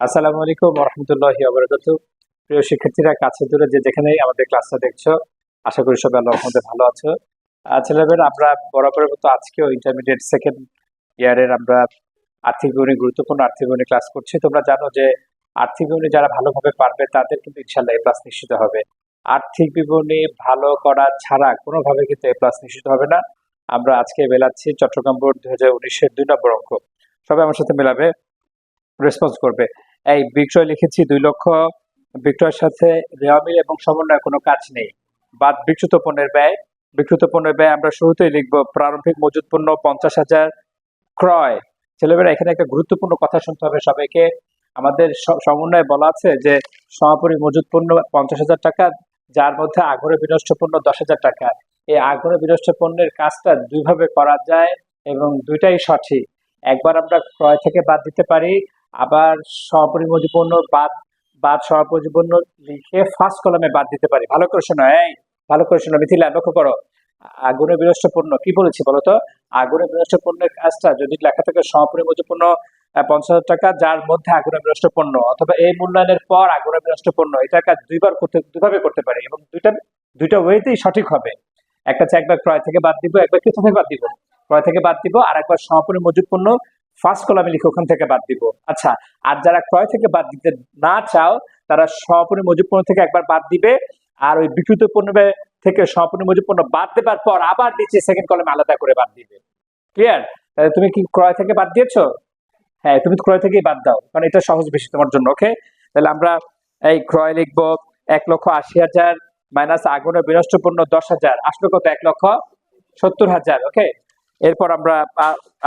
আসসালামু আলাইকুম রহমতুল্লাহ আবরকাত প্রিয় শিক্ষার্থীরা, কাছে দূরে যে যেখানেই আমাদের ক্লাসটা দেখছ, আশা করি সবাই আল্লাহর মধ্যে ভালো আছো। ছেলেমেয়েরা আমরা বরাবরের মতো আজকেও ইন্টারমিডিয়েট সেকেন্ড ইয়ারের আমরা আর্থিক বিবরণী, গুরুত্বপূর্ণ আর্থিক বিবরণী ক্লাস করছি। তোমরা জানো যে আর্থিক বিবরণী যারা ভালোভাবে পারবে, তাদের কিন্তু ইনশাল্লাহ এ প্লাস নিশ্চিত হবে। আর্থিক বিবরণী ভালো করা ছাড়া কোনোভাবে কিন্তু এ প্লাস নিশ্চিত হবে না। আমরা আজকে মেলাচ্ছি চট্টগ্রাম বোর্ড দুই হাজার উনিশের দুই নম্বর অঙ্ক। সবাই আমার সাথে মেলাবে। রেসপন্স করবে। এই বিক্রয় লিখেছি দুই লক্ষ, বিক্রয়ের সাথে রেওয়ামিল এবং সমন্বয় কোনো কাজ নেই। বাদ বিক্রিত পণ্যের ব্যয়। বিক্রিত পণ্যের ব্যয় আমরা শুরুতেই লিখব, প্রারম্ভিক মজুত পণ্য পঞ্চাশ হাজার ক্রয়। ছেলেমেয়েরা, এখানে একটা গুরুত্বপূর্ণ কথা শুনতে হবে সবাইকে। আমাদের সমন্বয়ে বলা আছে যে সমাপরি মজুত পণ্য পঞ্চাশ হাজার টাকা, যার মধ্যে আগরে বিনষ্ট পণ্য দশ হাজার টাকা। এই আগরে বিনষ্ট পণ্যের কাজটা দুইভাবে করা যায় এবং দুইটাই সঠিক। একবার আমরা ক্রয় থেকে বাদ দিতে পারি আবার সপরিমোজি পণ্য বাদ বাদ সপরিমোজি লিখে ফার্স্ট কলামে বাদ দিতে পারি। ভালো করে শোনো, এই, ভালো করে শোনো, মিথিলা, লক্ষ্য করো। আগুনে বিনষ্ট পণ্য কি বলেছি বলতো আগুনে বিনষ্ট পণ্যের কাজটা যদি লেখা থাকে সপরিমোজি পঞ্চাশ হাজার টাকা, যার মধ্যে আগুনে বিনষ্ট পণ্য অথবা এই মূল্যায়নের পর আগুনে বিনষ্ট পণ্য এটা কাজ দুইবার করতে, দুইভাবে করতে পারি এবং দুইটা দুইটা ওয়েতেই সঠিক হবে। একটা হচ্ছে একবার ক্রয় থেকে বাদ দিব, একবার কিছু থেকে বাদ দিব। ক্রয় থেকে বাদ দিব আর একবার সমাপনী মজুদ পণ্য ফার্স্ট কলামে লিখে ওখান থেকে বাদ দিব। আচ্ছা আর যারা ক্রয় থেকে বাদ দিতে না চাও, তারা সমাপনী মজুদ পণ্য থেকে একবার বাদ দিবে, আর ওই বিকৃত পণ্য থেকে সমাপনী মজুদ পণ্য বাদ দেবার পর আবার নিচে সেকেন্ড কলামে আলাদা করে বাদ দিবে। ক্লিয়ার তাহলে তুমি কি ক্রয় থেকে বাদ দিয়েছ? হ্যাঁ তুমি ক্রয় থেকেই বাদ দাও, কারণ এটা সহজ বেশি তোমার জন্য ওকে তাহলে আমরা এই ক্রয় লিখব এক লক্ষ আশি হাজার মাইনাস আগুনে বিনষ্ট পণ্য দশ হাজার আসলো কত? এক লক্ষ সত্তর হাজার ওকে এরপর আমরা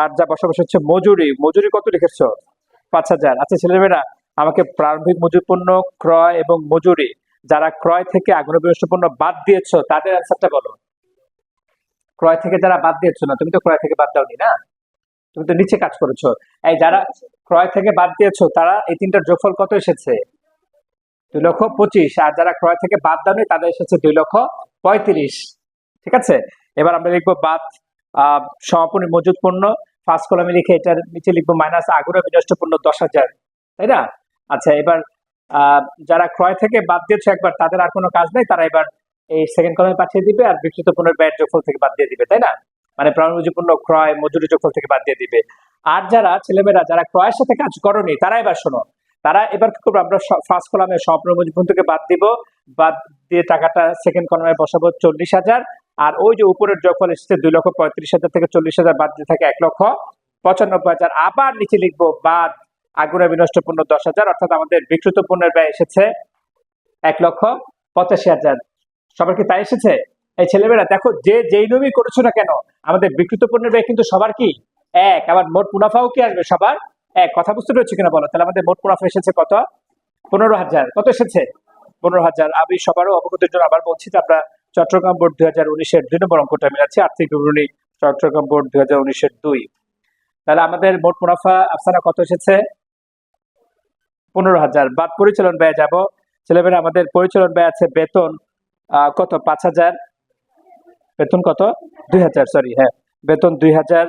আর যা বসবাস হচ্ছে মজুরি। মজুরি কত লিখেছো? পাঁচ হাজার। আচ্ছা ছেলেমেয়েরা, আমাকে প্রারম্ভিক মজুর পণ্য ক্রয় এবং মজুরি, যারা ক্রয় থেকে বিনষ্ট পণ্য বাদ দিয়েছ, তাদের অ্যান্সারটা বলো। ক্রয় থেকে যারা বাদ দিয়েছ না, তুমি তো ক্রয় থেকে বাদ দাওনি না? তুমি তো নিচে কাজ করেছ। এই যারা ক্রয় থেকে বাদ দিয়েছ, তারা এই তিনটার যোগফল কত এসেছে? দুই লক্ষ পঁচিশ। আর যারা ক্রয় থেকে বাদ দাওনি, তাদের এসেছে দুই লক্ষ পঁয়ত্রিশ। ঠিক আছে? এবার আমরা লিখব বাদ সমাপনী মজুদ পণ্য ফার্স্ট কলামে লিখে এটার নিচে লিখব মাইনাস আগুনে বিনষ্ট পণ্য দশ হাজার, তাই না? আচ্ছা এবার যারা ক্রয় থেকে বাদ দিয়েছে একবার, তাদের আর কোনো কাজ নেই, তারা এবার এই সেকেন্ড কলামে পাঠিয়ে দিবে আর বিকৃত পণ্যের ব্যয়ের যোগফল থেকে বাদ দিয়ে দিবে, তাই না? মানে প্রাণমজুদ পণ্য ক্রয়, মজুরি যোগফল থেকে বাদ দিয়ে দিবে। আর যারা ছেলেমেয়েরা, যারা ক্রয়ের সাথে কাজ করনি, তারা এবার শোনো, তারা এবার কি করব, আমরা ফার্স্ট কলামে স্বপ্ন মজুদ থেকে বাদ দিব, বাদ দিয়ে টাকাটা সেকেন্ড কলামে বসাবো চল্লিশ হাজার আর ওই যে উপরের যখন এসেছে দুই লক্ষ পঁয়ত্রিশ হাজার থেকে চল্লিশ হাজার বাদ দিয়ে থাকে এক লক্ষ পঁচানব্বই হাজার। আবার নিচে লিখব, বাদ, আগুনে বিনষ্ট পণ্য দশ হাজার, অর্থাৎ আমাদের বিকৃত পণ্যের ব্যয় এসেছে এক লক্ষ পঁচাশি হাজার। সবার কি তাই এসেছে? এই ছেলেমেয়েরা, দেখো, যে যেই নিয়মই করেছ না কেন, আমাদের বিকৃত পণ্যের ব্যয় কিন্তু সবার কি? এক। আবার মোট মুনাফাও কি আসবে সবার? এক। কথা বুঝতে পেরেছ কিনা বলো? তাহলে আমাদের মোট মুনাফা এসেছে কত? পনেরো হাজার। কত এসেছে? পনেরো হাজার। আমি সবারও অবগতির জন্য আবার বলছি যে আমরা চট্টগ্রাম বোর্ড দুই হাজার উনিশের দুই নম্বর অঙ্কটা মিলাচ্ছি আর্থিক বিবরণী চট্টগ্রাম বোর্ড দুই হাজার উনিশের দুই। তাহলে আমাদের মোট মুনাফা আফসানা কত এসেছে? পনেরো হাজার। বাদ পরিচালন ব্যয় যাব। ছেলেমেয়েরা, আমাদের পরিচালন ব্যয় আছে বেতন কত? পাঁচ হাজার। বেতন কত? দুই হাজার সরি হ্যাঁ। বেতন দুই হাজার।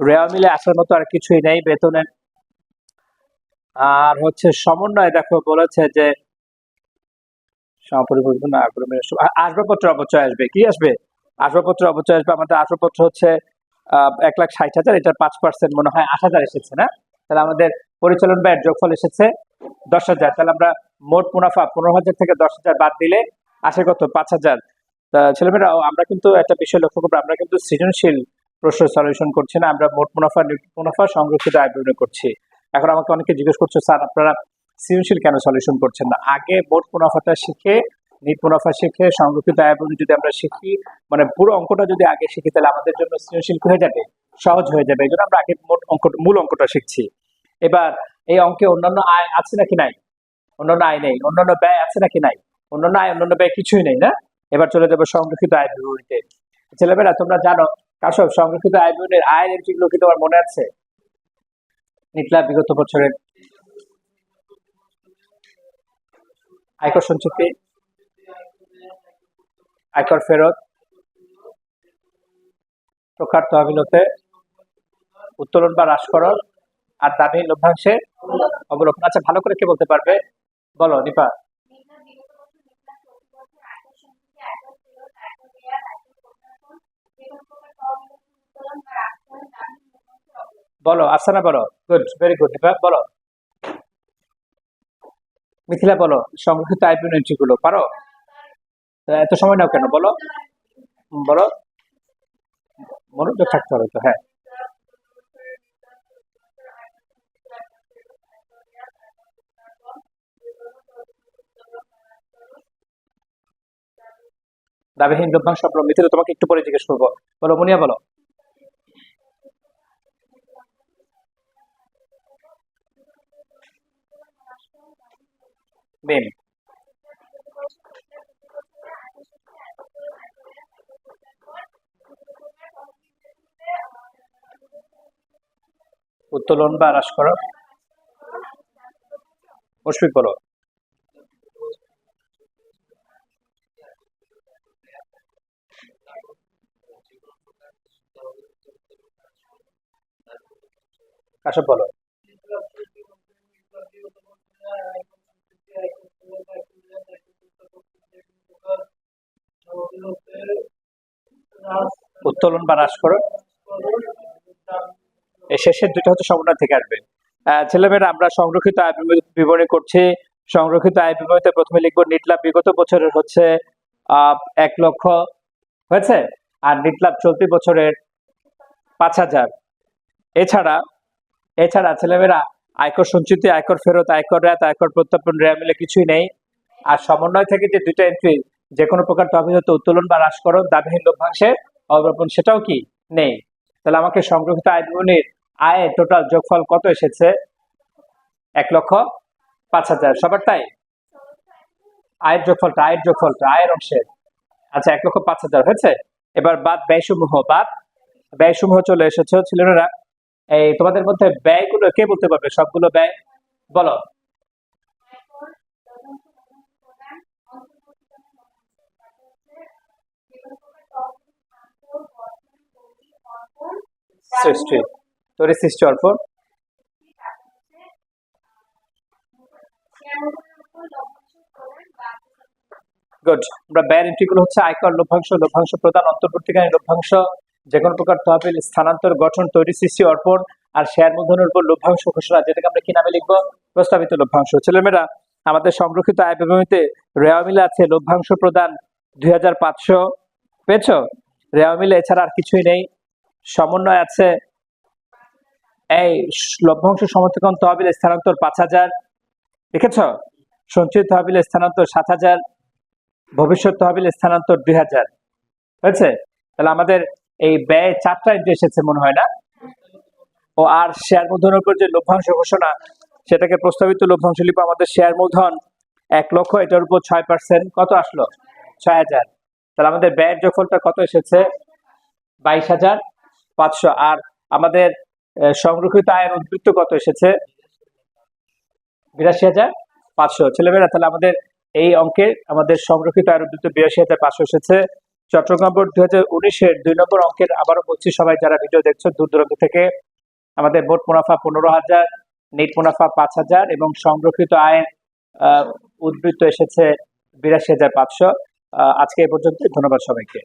রেওয়া মিলে আসার মতো আর কিছুই নেই বেতনের। আর হচ্ছে সমন্বয়, দেখো, বলেছে যে সমাপরিবর্তন আগ্রহের সু- আ- আসবাবপত্র অবচয় আসবে? কি আসবে? আসবাবপত্র অবচয় আসবে? আমাদের আসবাবপত্র হচ্ছে এক লাখ ষাট হাজার, এটার পাঁচ পার্সেন্ট মনে হয় আট হাজার এসেছে, না? তাহলে আমাদের পরিচালন ব্যয়ের যোগফল এসেছে দশ হাজার। তাহলে আমরা মোট মুনাফা পনেরো হাজার থেকে দশ হাজার বাদ দিলে আসে কত পাঁচ হাজার। ছেলেমেয়েরা আমরা কিন্তু একটা বিষয় লক্ষ্য করব, আমরা কিন্তু সৃজনশীল প্রশ্ন সলিউশন করছি না, আমরা মোট মুনাফা মুনাফা সংরক্ষিত আয় করছি। এখন আমাকে অনেকে জিজ্ঞেস করছে, স্যার আপনারা সৃজনশীল কেন সলিউশন করছেন না? আগে মোট মুনাফাটা শিখে নিট মুনাফা শিখে, সংরক্ষিত আয় যদি আমরা শিখি মানে পুরো অঙ্কটা যদি আগে শিখি, তাহলে আমাদের জন্য সৃজনশীল হয়ে যাবে? সহজ হয়ে যাবে। এই জন্য আমরা আগে মোট অঙ্ক, মূল অঙ্কটা শিখছি। এবার, এই অঙ্কে অন্যান্য আয় আছে নাকি নাই? অন্যান্য আয় নেই। অন্যান্য ব্যয় আছে নাকি নাই? অন্যান্য আয়, অন্যান্য ব্যয় কিছুই নেই, না? এবার চলে যাব সংরক্ষিত আয় বিবরণীতে। ছেলেমেয়েরা, তোমরা জানো কাশব সংরক্ষিত আয় বিবরণীর আয়ের এন্ট্রিগুলো কি তোমার মনে আছে, নিকলা বিগত বছরের আয়কর সঞ্চিতি আয়কর ফেরত, প্রকার তহবিলতে উত্তোলন বা হ্রাসকরণ আর দামি লভ্যাংশে অবলোকন আচ্ছা ভালো করে কে বলতে পারবে? বলো, নিপা। বলো আসানা বলো। গুড ভেরি গুড নিপা, বলো। মিথিলা বলো সংরক্ষিত আইপিএন এন্ট্রি গুলো পারো? এত সময় নাও কেন, বলো? বলো। মনোযোগ থাকতে হবে তো হ্যাঁ। দাবিহীন অবলম্বন মিথিলা, তোমাকে একটু পরে জিজ্ঞেস করব। বলো, মুনিয়া বলো। মেম উত্তোলন বা হ্রাস করো মুশফিক বলো কাশব বলো উত্তোলন বা করো শেষের দুটো হচ্ছে সমন্বয় থেকে আসবে। ছেলেমেয়েরা, আমরা সংরক্ষিত আয় বিবরণী- করছি। সংরক্ষিত আয় বিবরণীতে প্রথমে লিখব, নিটলাভ বিগত বছরের হচ্ছে এক লক্ষ, হয়েছে? আর নিটলাভ চলতি বছরের পাঁচ হাজার। এছাড়া এছাড়া ছেলেমেয়েরা, আয়কর সঞ্চিতি, আয়কর ফেরত, আয়কর রেয়াত, আয়কর প্রত্যাপন রেয়া মিলে কিছুই নেই। আর সমন্বয় থেকে যে দুটো এন্ট্রি যে কোনো প্রকার তহবিল হতে উত্তোলন বা হ্রাসকরণ দাবিহীন লভ্যাংশের অবরোপণ সেটাও কি? নেই। তাহলে আমাকে সংরক্ষিত আয় বিবরণীর আয় টোটাল যোগফল কত এসেছে? এক লক্ষ পাঁচ হাজার। সবার তাই? আয়ের যোগফলটা আয়ের যোগফলটা, আয়ের অংশের। আচ্ছা এক লক্ষ পাঁচ হাজার হয়েছে? এবার বাদ ব্যয়সমূহ বাদ ব্যয়সমূহ চলে এসেছে। ছেলেরা এই তোমাদের মধ্যে ব্যয়গুলো কে বলতে পারবে? সবগুলো ব্যয় বলো। সৃষ্টি। তৈরি সৃষ্টি অর্পণ। গুড আমরা ব্যয়ের এন্ট্রিগুলো হচ্ছে আয়কর, লভ্যাংশ লভ্যাংশ প্রদান অন্তর্বর্তীকালীন লভ্যাংশ যে কোনো প্রকার তহবিল, স্থানান্তর, গঠন, তৈরি, সৃষ্টি, অর্পণ আর শেয়ার মূলধনের উপর লভ্যাংশ ঘোষণা, যেটাকে আমরা কি নামে লিখব? প্রস্তাবিত লভ্যাংশ। ছেলেমেয়েরা, আমাদের সংরক্ষিত আয় বিবরণীতে রেওয়া মিলে আছে লভ্যাংশ প্রদান দুই হাজার পাঁচশো। পেয়েছ? রেওয়া মিলে এছাড়া আর কিছুই নেই। সমন্বয় আছে। এই লভ্যাংশ সমর্থকন তহবিল স্থানান্তর পাঁচ হাজার। দেখেছ? সঞ্চিত তহবিল স্থানান্তর সাত হাজার, ভবিষ্যৎ তহবিল স্থানান্তর দুই হাজার। হয়েছে? তাহলে আমাদের এই ব্যয় চারটা এন্ট্রি এসেছে মনে হয় না? ও আর শেয়ার মূলধনের উপর যে লভ্যাংশ ঘোষণা, সেটাকে প্রস্তাবিত লভ্যাংশ লিপ আমাদের শেয়ার মূলধন এক লক্ষ, এটার উপর ছয় পার্সেন্ট। কত আসলো? ছয় হাজার। তাহলে আমাদের ব্যয়ের যোগফলটা কত এসেছে? বাইশ হাজার। পাঁচশো। আর আমাদের সংরক্ষিত আয়ের উদ্বৃত্ত কত এসেছে? বিরাশি হাজার পাঁচশো। ছেলেমেয়েরা, তাহলে আমাদের এই অঙ্কে আমাদের সংরক্ষিত আয়ের উদ্বৃত্ত বিরাশি হাজার পাঁচশো এসেছে। চট্টগ্রাম বোর্ড দুই হাজার উনিশের দুই নম্বর অঙ্কের আবারও বলছি, সবাই যারা ভিডিও দেখছ দূর দূরান্ত থেকে, আমাদের মোট মুনাফা পনেরো হাজার, নেট মুনাফা পাঁচ হাজার এবং সংরক্ষিত আয়ের উদ্বৃত্ত এসেছে বিরাশি হাজার পাঁচশো। আজকে এ পর্যন্ত ধন্যবাদ সবাইকে।